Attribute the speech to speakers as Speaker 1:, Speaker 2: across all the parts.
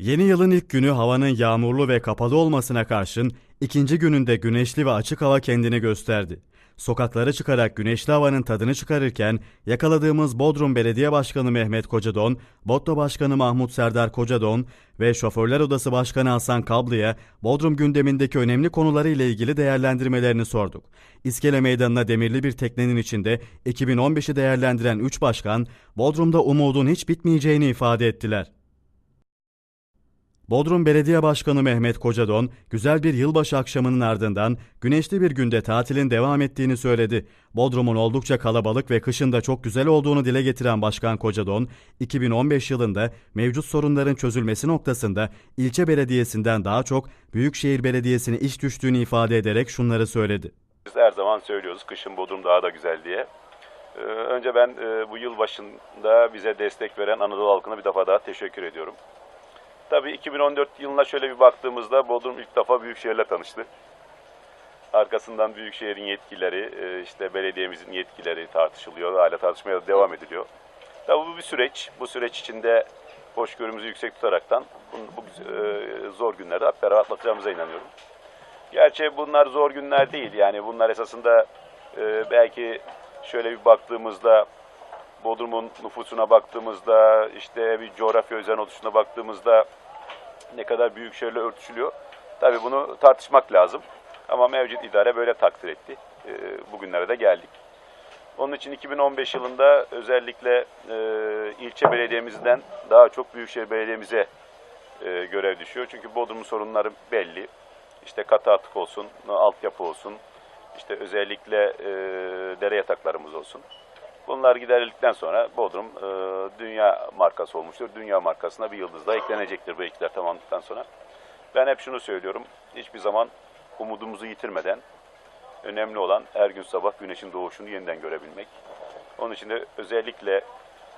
Speaker 1: Yeni yılın ilk günü havanın yağmurlu ve kapalı olmasına karşın ikinci gününde güneşli ve açık hava kendini gösterdi. Sokaklara çıkarak güneşli havanın tadını çıkarırken yakaladığımız Bodrum Belediye Başkanı Mehmet Kocadon, Botto Başkanı Mahmut Serdar Kocadon ve Şoförler Odası Başkanı Hasan Kablı'ya Bodrum gündemindeki önemli konuları ile ilgili değerlendirmelerini sorduk. İskele Meydanı'na demirli bir teknenin içinde 2015'i değerlendiren 3 başkan, Bodrum'da umudun hiç bitmeyeceğini ifade ettiler. Bodrum Belediye Başkanı Mehmet Kocadon, güzel bir yılbaşı akşamının ardından güneşli bir günde tatilin devam ettiğini söyledi. Bodrum'un oldukça kalabalık ve kışın da çok güzel olduğunu dile getiren Başkan Kocadon, 2015 yılında mevcut sorunların çözülmesi noktasında ilçe belediyesinden daha çok Büyükşehir Belediyesi'ne iş düştüğünü ifade ederek şunları söyledi.
Speaker 2: Biz her zaman söylüyoruz kışın Bodrum daha da güzel diye. Ee, Önce ben e, bu yıl başında bize destek veren Anadolu halkına bir defa daha teşekkür ediyorum. Tabii 2014 yılına şöyle bir baktığımızda Bodrum ilk defa Büyükşehir'le tanıştı. Arkasından Büyükşehir'in yetkileri, e, işte belediyemizin yetkileri tartışılıyor. Hala tartışmaya da devam ediliyor. Tabii bu bir süreç. Bu süreç içinde hoşgörümüzü yüksek tutaraktan bu, bu e, zor günleri hep beraber atlatacağımıza inanıyorum. Gerçi bunlar zor günler değil. Yani bunlar esasında e, belki şöyle bir baktığımızda Bodrum'un nüfusuna baktığımızda işte bir coğrafya üzerine oluşuna baktığımızda ne kadar büyük şehirle örtüşülüyor. Tabii bunu tartışmak lazım. Ama mevcut idare böyle takdir etti. E, bugünlere de geldik. Onun için 2015 yılında özellikle e, ilçe belediyemizden daha çok büyükşehir belediyemize e, görev düşüyor. Çünkü Bodrum'un sorunları belli. İşte katı atık olsun, altyapı olsun, işte özellikle e, dere yataklarımız olsun. Bunlar giderildikten sonra Bodrum e, dünya markası olmuştur. Dünya markasına bir yıldız daha eklenecektir bu ekler tamamlandıktan sonra. Ben hep şunu söylüyorum. Hiçbir zaman umudumuzu yitirmeden önemli olan her gün sabah güneşin doğuşunu yeniden görebilmek. Onun için de özellikle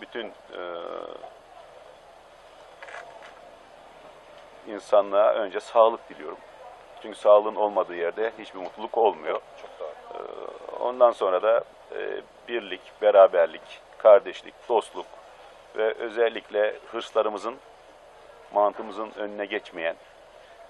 Speaker 2: bütün e, insanlığa önce sağlık diliyorum. Çünkü sağlığın olmadığı yerde hiçbir mutluluk olmuyor. Ee, Ondan sonra da e, birlik, beraberlik, kardeşlik, dostluk ve özellikle hırslarımızın, mantığımızın önüne geçmeyen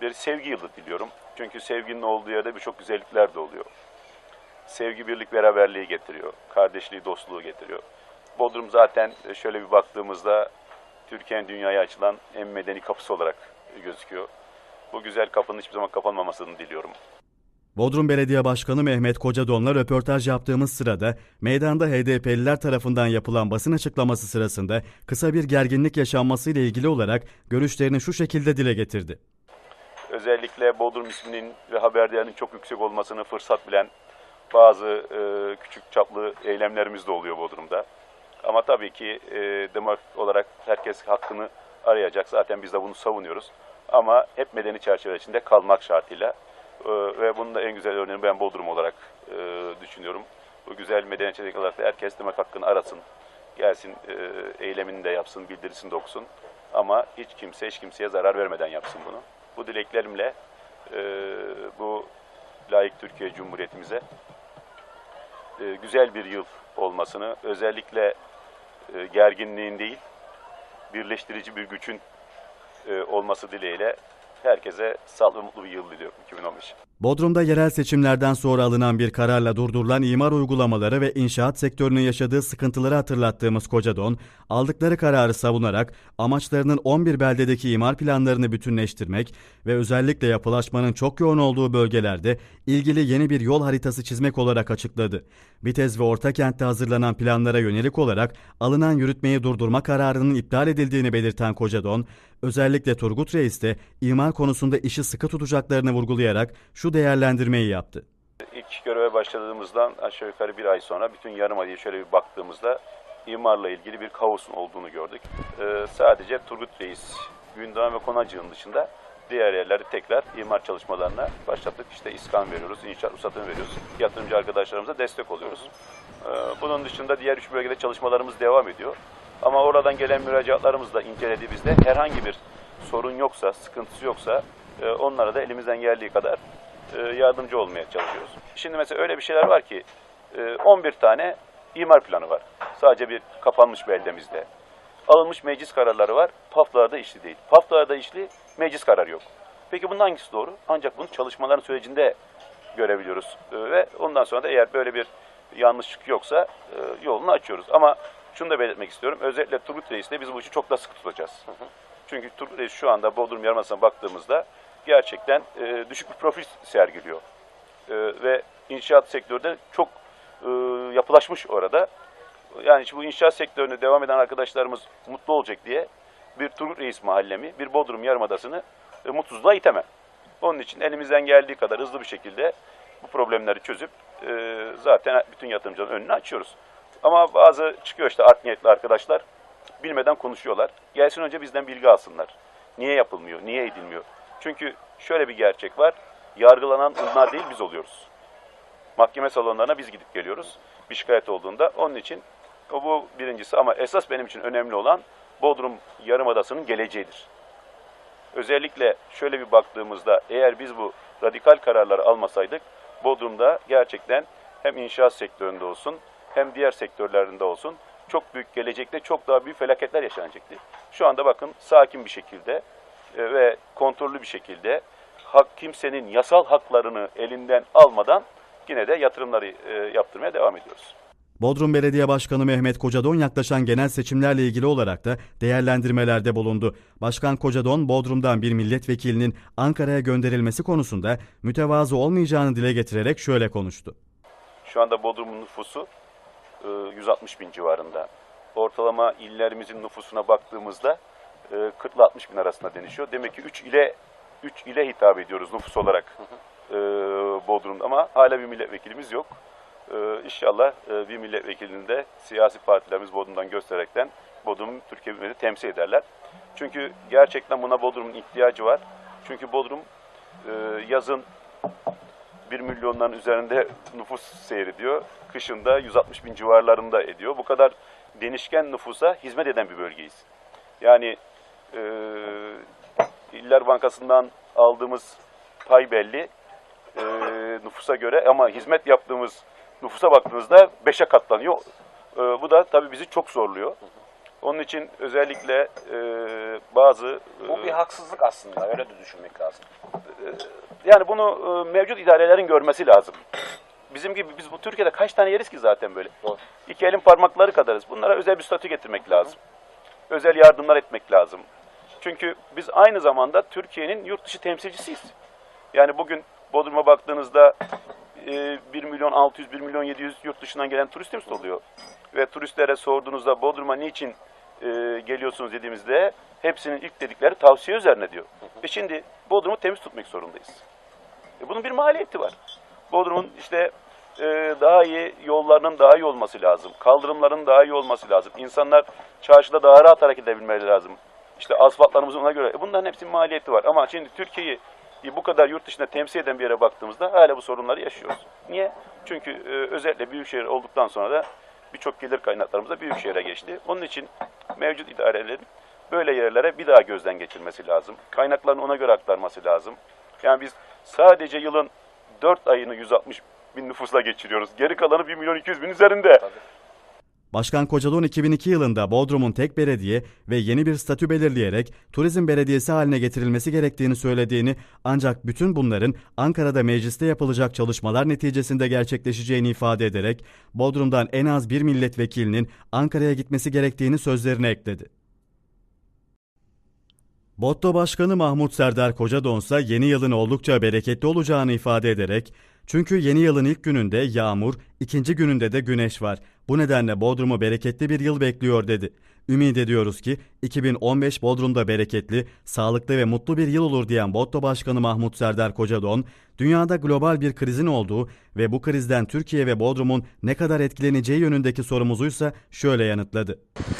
Speaker 2: bir sevgi yılı diliyorum. Çünkü sevginin olduğu yerde birçok güzellikler de oluyor. Sevgi, birlik, beraberliği getiriyor. Kardeşliği, dostluğu getiriyor. Bodrum zaten e, şöyle bir baktığımızda Türkiye'nin dünyaya açılan en medeni kapısı olarak gözüküyor. Bu güzel kapının hiçbir zaman kapanmamasını diliyorum.
Speaker 1: Bodrum Belediye Başkanı Mehmet Kocadon'la röportaj yaptığımız sırada meydanda HDP'liler tarafından yapılan basın açıklaması sırasında kısa bir gerginlik yaşanmasıyla ilgili olarak görüşlerini şu şekilde dile getirdi.
Speaker 2: özellikle Bodrum isminin ve haber değerinin çok yüksek olmasını fırsat bilen bazı e, küçük çaplı eylemlerimiz de oluyor Bodrum'da. Ama tabii ki e, demokratik olarak herkes hakkını arayacak. Zaten biz de bunu savunuyoruz. Ama hep medeni çerçeve içinde kalmak şartıyla. E, ve bunun da en güzel örneğini ben Bodrum olarak e, düşünüyorum. Bu güzel medeni çerçeve olarak herkes demek hakkını arasın. Gelsin e, eylemini de yapsın, bildirisini de. Ama hiç kimse hiç kimseye zarar vermeden yapsın bunu. Bu dileklerimle e, bu layık Türkiye Cumhuriyetimize e, güzel bir yıl olmasını, özellikle e, gerginliğin değil, birleştirici bir gücün e, olması dileğiyle herkese sağlıklı mutlu bir yıl diliyorum 2015.
Speaker 1: Bodrum'da yerel seçimlerden sonra alınan bir kararla durdurulan imar uygulamaları ve inşaat sektörünün yaşadığı sıkıntıları hatırlattığımız Kocadon, aldıkları kararı savunarak amaçlarının 11 beldedeki imar planlarını bütünleştirmek ve özellikle yapılaşmanın çok yoğun olduğu bölgelerde ilgili yeni bir yol haritası çizmek olarak açıkladı. Bitez ve Ortakent'te hazırlanan planlara yönelik olarak alınan yürütmeyi durdurma kararının iptal edildiğini belirten Kocadon, özellikle Turgut Reis de imar konusunda işi sıkı tutacaklarını vurgulayarak şu değerlendirmeyi yaptı.
Speaker 2: İlk göreve başladığımızdan aşağı yukarı bir ay sonra bütün yarım ayı şöyle bir baktığımızda imarla ilgili bir kaosun olduğunu gördük. Ee, sadece Turgut Reis, Gündoğan ve Konacı'nın dışında diğer yerlerde tekrar imar çalışmalarına başlattık. İşte iskan veriyoruz, inşaat ruhsatını veriyoruz. Yatırımcı arkadaşlarımıza destek oluyoruz. Ee, bunun dışında diğer üç bölgede çalışmalarımız devam ediyor. Ama oradan gelen müracaatlarımız da incelediğimizde herhangi bir sorun yoksa, sıkıntısı yoksa e, onlara da elimizden geldiği kadar e, yardımcı olmaya çalışıyoruz. Şimdi mesela öyle bir şeyler var ki e, 11 tane imar planı var. Sadece bir kapanmış beldemizde. alınmış meclis kararları var. PAF'larda işli değil. PAF'larda işli, meclis kararı yok. Peki bunun hangisi doğru? Ancak bunu çalışmaların sürecinde görebiliyoruz. Ee, ve ondan sonra da eğer böyle bir yanlışlık yoksa e, yolunu açıyoruz. Ama şunu da belirtmek istiyorum. Özellikle Turgut Reis'le biz bu işi çok daha sıkı tutacağız. Çünkü Turgut Reis şu anda Bodrum Yarımadası'na baktığımızda gerçekten e, düşük bir profil sergiliyor. E, ve inşaat sektörde çok e, yapılaşmış orada. Yani bu inşaat sektöründe devam eden arkadaşlarımız mutlu olacak diye bir Turgut Reis mahallemi, bir Bodrum Yarımadası'nı e, mutsuzluğa itemem. Onun için elimizden geldiği kadar hızlı bir şekilde bu problemleri çözüp e, zaten bütün yatırımcıların önünü açıyoruz. Ama bazı çıkıyor işte art niyetli arkadaşlar bilmeden konuşuyorlar. Gelsin önce bizden bilgi alsınlar. Niye yapılmıyor, niye edilmiyor? Çünkü şöyle bir gerçek var. Yargılanan onlar değil biz oluyoruz. Mahkeme salonlarına biz gidip geliyoruz. Bir şikayet olduğunda. Onun için bu birincisi ama esas benim için önemli olan Bodrum Yarımadası'nın geleceğidir. Özellikle şöyle bir baktığımızda eğer biz bu radikal kararları almasaydık Bodrum'da gerçekten hem inşaat sektöründe olsun hem diğer sektörlerinde olsun çok büyük gelecekte çok daha büyük felaketler yaşanacaktı. Şu anda bakın sakin bir şekilde e, ve kontrollü bir şekilde hak kimsenin yasal haklarını elinden almadan yine de yatırımları e, yaptırmaya devam ediyoruz.
Speaker 1: Bodrum Belediye Başkanı Mehmet Kocadon yaklaşan genel seçimlerle ilgili olarak da değerlendirmelerde bulundu. Başkan Kocadon, Bodrum'dan bir milletvekilinin Ankara'ya gönderilmesi konusunda mütevazı olmayacağını dile getirerek şöyle konuştu.
Speaker 2: Şu anda Bodrum'un nüfusu 160 bin civarında. Ortalama illerimizin nüfusuna baktığımızda e, 40 ile 60 bin arasında denişiyor. Demek ki 3 ile 3 ile hitap ediyoruz nüfus olarak e, Bodrum'da ama hala bir milletvekilimiz yok. E, İnşallah e, bir milletvekilini de siyasi partilerimiz Bodrum'dan göstererekten Bodrum'u Türkiye bünyesinde temsil ederler. Çünkü gerçekten buna Bodrum'un ihtiyacı var. Çünkü Bodrum e, yazın 1 milyonların üzerinde nüfus seyrediyor. Kışında 160 bin civarlarında ediyor. Bu kadar denişken nüfusa hizmet eden bir bölgeyiz. Yani e, İller Bankası'ndan aldığımız pay belli e, nüfusa göre ama hizmet yaptığımız nüfusa baktığınızda 5'e katlanıyor. E, bu da tabii bizi çok zorluyor. Onun için özellikle e, bazı...
Speaker 3: Bu
Speaker 2: e,
Speaker 3: bir haksızlık aslında. Öyle de düşünmek lazım.
Speaker 2: Yani bunu e, mevcut idarelerin görmesi lazım. Bizim gibi biz bu Türkiye'de kaç tane yeriz ki zaten böyle.
Speaker 3: Doğru.
Speaker 2: İki elin parmakları kadarız. Bunlara özel bir statü getirmek lazım. Özel yardımlar etmek lazım. Çünkü biz aynı zamanda Türkiye'nin yurt dışı temsilcisiyiz. Yani bugün Bodrum'a baktığınızda e, 1 milyon 600, 1 milyon 700 yurt dışından gelen turistimiz oluyor. Ve turistlere sorduğunuzda Bodrum'a niçin e, geliyorsunuz dediğimizde hepsinin ilk dedikleri tavsiye üzerine diyor. Ve şimdi Bodrum'u temiz tutmak zorundayız. E, bunun bir maliyeti var. Bodrum'un işte e, daha iyi yollarının daha iyi olması lazım. Kaldırımların daha iyi olması lazım. İnsanlar çarşıda daha rahat hareket edebilmeleri lazım. İşte asfaltlarımız ona göre. E, bunların hepsinin maliyeti var. Ama şimdi Türkiye'yi bu kadar yurt dışında temsil eden bir yere baktığımızda hala bu sorunları yaşıyoruz. Niye? Çünkü e, özellikle büyükşehir olduktan sonra da birçok gelir kaynaklarımız da büyükşehire geçti. Onun için mevcut idarelerin böyle yerlere bir daha gözden geçirmesi lazım. Kaynaklarını ona göre aktarması lazım. Yani biz sadece yılın 4 ayını 160 bin nüfusla geçiriyoruz. Geri kalanı 1 milyon 200 bin üzerinde.
Speaker 1: Başkan Kocadon 2002 yılında Bodrum'un tek belediye ve yeni bir statü belirleyerek turizm belediyesi haline getirilmesi gerektiğini söylediğini ancak bütün bunların Ankara'da mecliste yapılacak çalışmalar neticesinde gerçekleşeceğini ifade ederek Bodrum'dan en az bir milletvekilinin Ankara'ya gitmesi gerektiğini sözlerine ekledi. Botto Başkanı Mahmut Serdar Kocadon ise yeni yılın oldukça bereketli olacağını ifade ederek çünkü yeni yılın ilk gününde yağmur, ikinci gününde de güneş var. Bu nedenle Bodrum'u bereketli bir yıl bekliyor dedi. Ümit ediyoruz ki 2015 Bodrum'da bereketli, sağlıklı ve mutlu bir yıl olur diyen Botto Başkanı Mahmut Serdar Kocadon, dünyada global bir krizin olduğu ve bu krizden Türkiye ve Bodrum'un ne kadar etkileneceği yönündeki sorumuzuysa şöyle yanıtladı.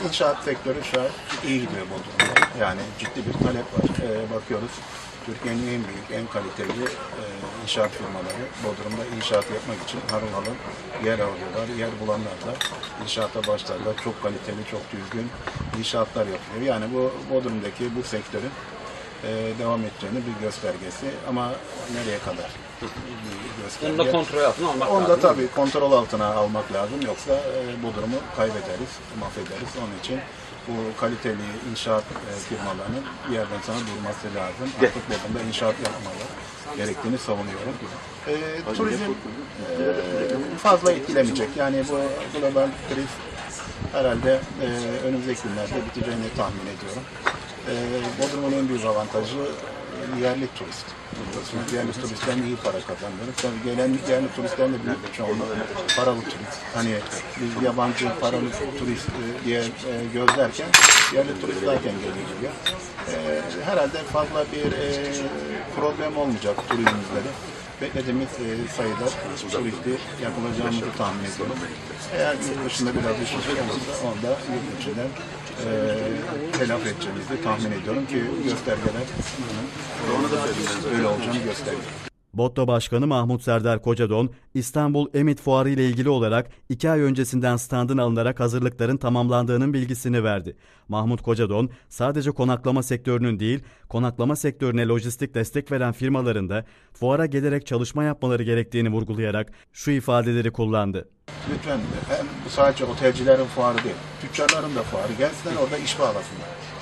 Speaker 4: İnşaat sektörü şu an iyi gidiyor Bodrum'da. Yani ciddi bir talep var. Ee, bakıyoruz Türkiye'nin en büyük, en kaliteli e, inşaat firmaları Bodrum'da inşaat yapmak için harıl harıl yer arıyorlar. Yer bulanlar da inşaata başlarlar. Çok kaliteli, çok düzgün inşaatlar yapıyor. Yani bu Bodrum'daki bu sektörün e, devam edeceğini bir göstergesi. Ama nereye kadar?
Speaker 3: Onu da kontrol altına almak
Speaker 4: Onu da
Speaker 3: lazım.
Speaker 4: tabii kontrol altına almak lazım. Yoksa e, bu durumu kaybederiz, mahvederiz. Onun için bu kaliteli inşaat e, firmalarının bir yerden sonra durması lazım. Artık Bodrum'da inşaat yapmaları gerektiğini savunuyorum. E, turizm e, fazla etkilemeyecek. Yani bu global kriz herhalde e, önümüzdeki günlerde biteceğini tahmin ediyorum. E, Bodrum'un en büyük avantajı yerli turist. Çünkü yerli turistler iyi para kazanıyor. Tabii gelen yerli turistlerin de büyük bir çoğunluğu paralı turist. Hani biz yabancı paralı turist e, diye e, gözlerken yerli turist zaten geliyor. E, herhalde fazla bir problem olmayacak turizmimizde beklediğimiz e, sayıda turisti yapılacağımızı tahmin ediyorum. Eğer yurt dışında biraz düşüş olursa onu da yurt içinden e, telafi edeceğimizi tahmin ediyorum ki göstergeler e, öyle olacağını gösteriyor.
Speaker 1: Botto Başkanı Mahmut Serdar Kocadon, İstanbul Emit Fuarı ile ilgili olarak iki ay öncesinden standın alınarak hazırlıkların tamamlandığının bilgisini verdi. Mahmut Kocadon, sadece konaklama sektörünün değil, konaklama sektörüne lojistik destek veren firmaların da fuara gelerek çalışma yapmaları gerektiğini vurgulayarak şu ifadeleri kullandı.
Speaker 4: Lütfen hem sadece otelcilerin fuarı değil, tüccarların da fuarı. Gelsinler orada iş bağlasınlar.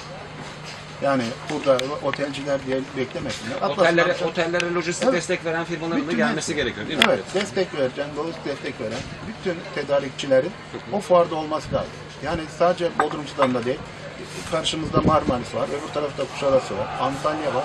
Speaker 4: Yani burada otelciler diye beklemesinler.
Speaker 3: Otellere,
Speaker 4: Atlaslar-
Speaker 3: otellere lojistik
Speaker 4: Evet.
Speaker 3: destek veren firmaların da
Speaker 4: Bütün
Speaker 3: gelmesi
Speaker 4: hepsi-
Speaker 3: gerekiyor değil mi?
Speaker 4: Evet, destek vereceğim, lojistik destek veren bütün tedarikçilerin o fuarda olması lazım. Yani sadece Bodrum'dan da değil, karşımızda Marmaris var, öbür tarafta Kuşadası var, Antalya var.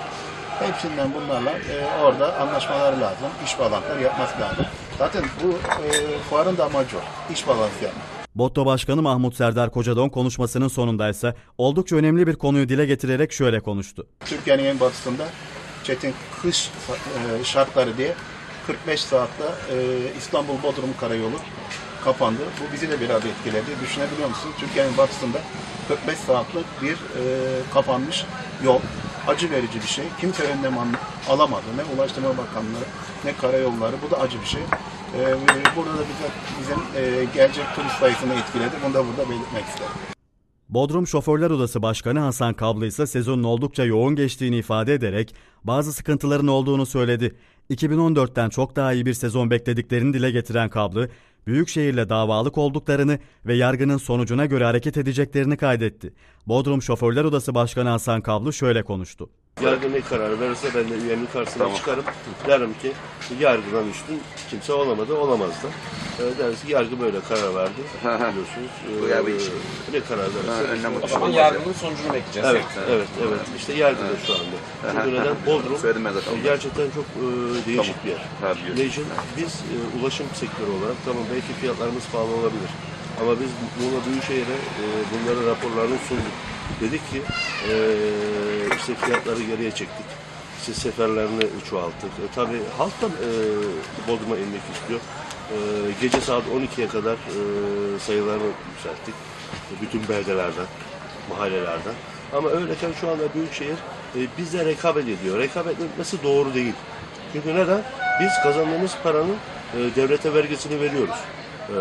Speaker 4: Hepsinden bunlarla e, orada anlaşmaları lazım, iş bağlantıları yapması lazım. Zaten bu e, fuarın da amacı o, iş bağlantısı yapmak.
Speaker 1: Botto Başkanı Mahmut Serdar Kocadon konuşmasının sonundaysa oldukça önemli bir konuyu dile getirerek şöyle konuştu.
Speaker 4: Türkiye'nin en batısında çetin kış e, şartları diye 45 saatte e, İstanbul Bodrum Karayolu kapandı. Bu bizi de biraz etkiledi. Düşünebiliyor musunuz? Türkiye'nin batısında 45 saatlik bir e, kapanmış yol. Acı verici bir şey. Kimse önlem al- alamadı. Ne Ulaştırma Bakanlığı ne karayolları. Bu da acı bir şey. E, burada da bizim e, gelecek turist sayısını etkiledi. Bunu da burada belirtmek isterim.
Speaker 1: Bodrum Şoförler Odası Başkanı Hasan Kablı ise sezonun oldukça yoğun geçtiğini ifade ederek bazı sıkıntıların olduğunu söyledi. 2014'ten çok daha iyi bir sezon beklediklerini dile getiren Kablı, Büyükşehir'le davalık olduklarını ve yargının sonucuna göre hareket edeceklerini kaydetti. Bodrum Şoförler Odası Başkanı Hasan Kablı şöyle konuştu.
Speaker 5: Yargı ne karar verirse ben de üyemin karşısına çıkarım. Derim ki yargıdan üstün kimse olamadı, olamaz da. Ee, deriz ki yargı böyle karar verdi. Biliyorsunuz.
Speaker 6: Bu
Speaker 5: Ee,
Speaker 6: ya bu iş.
Speaker 5: ne karar verirse.
Speaker 3: O zaman yargının sonucunu bekleyeceğiz.
Speaker 5: Evet, evet, evet. İşte yargıda şu anda. Çünkü neden? Bodrum
Speaker 6: Söyledim ben zaten.
Speaker 5: e, gerçekten çok e, değişik bir yer.
Speaker 6: Ha, biliyorum.
Speaker 5: Ne için? Biz e, ulaşım sektörü olarak tamam belki fiyatlarımız pahalı olabilir. Ama biz Muğla Büyükşehir'e e, bunların raporlarını sunduk. Dedik ki e, işte fiyatları geriye çektik. İşte seferlerini çoğalttık. E, tabii halk da e, Bodrum'a inmek istiyor. E, gece saat 12'ye kadar e, sayılarını yükselttik. Bütün beldelerden, mahallelerden. Ama öyleyken şu anda Büyükşehir e, bizle rekabet ediyor. Rekabet etmesi doğru değil. Çünkü neden? Biz kazandığımız paranın e, devlete vergisini veriyoruz. E,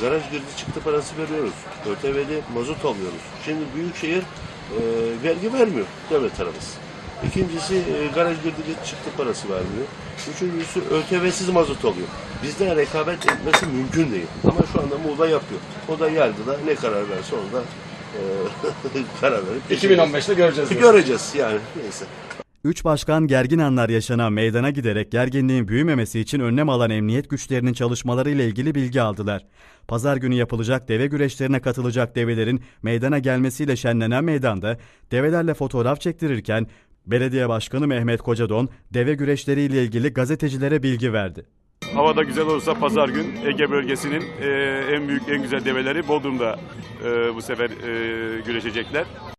Speaker 5: garaj girdi çıktı parası veriyoruz. ÖTV'de mazot alıyoruz. Şimdi Büyükşehir e, vergi vermiyor devlet tarafı. İkincisi e, garaj girdi çıktı parası vermiyor. Üçüncüsü ÖTV'siz mazot alıyor. Bizde rekabet etmesi mümkün değil. Ama şu anda Muğla yapıyor. O da yargıda ne karar verse onda e, karar verip
Speaker 3: 2015'te göreceğiz.
Speaker 5: göreceğiz yani neyse.
Speaker 1: Üç başkan gergin anlar yaşanan meydana giderek gerginliğin büyümemesi için önlem alan emniyet güçlerinin çalışmaları ile ilgili bilgi aldılar. Pazar günü yapılacak deve güreşlerine katılacak develerin meydana gelmesiyle şenlenen meydanda develerle fotoğraf çektirirken Belediye Başkanı Mehmet Kocadon deve güreşleriyle ilgili gazetecilere bilgi verdi.
Speaker 7: Hava da güzel olursa pazar gün Ege bölgesinin e, en büyük en güzel develeri Bodrum'da e, bu sefer e, güreşecekler.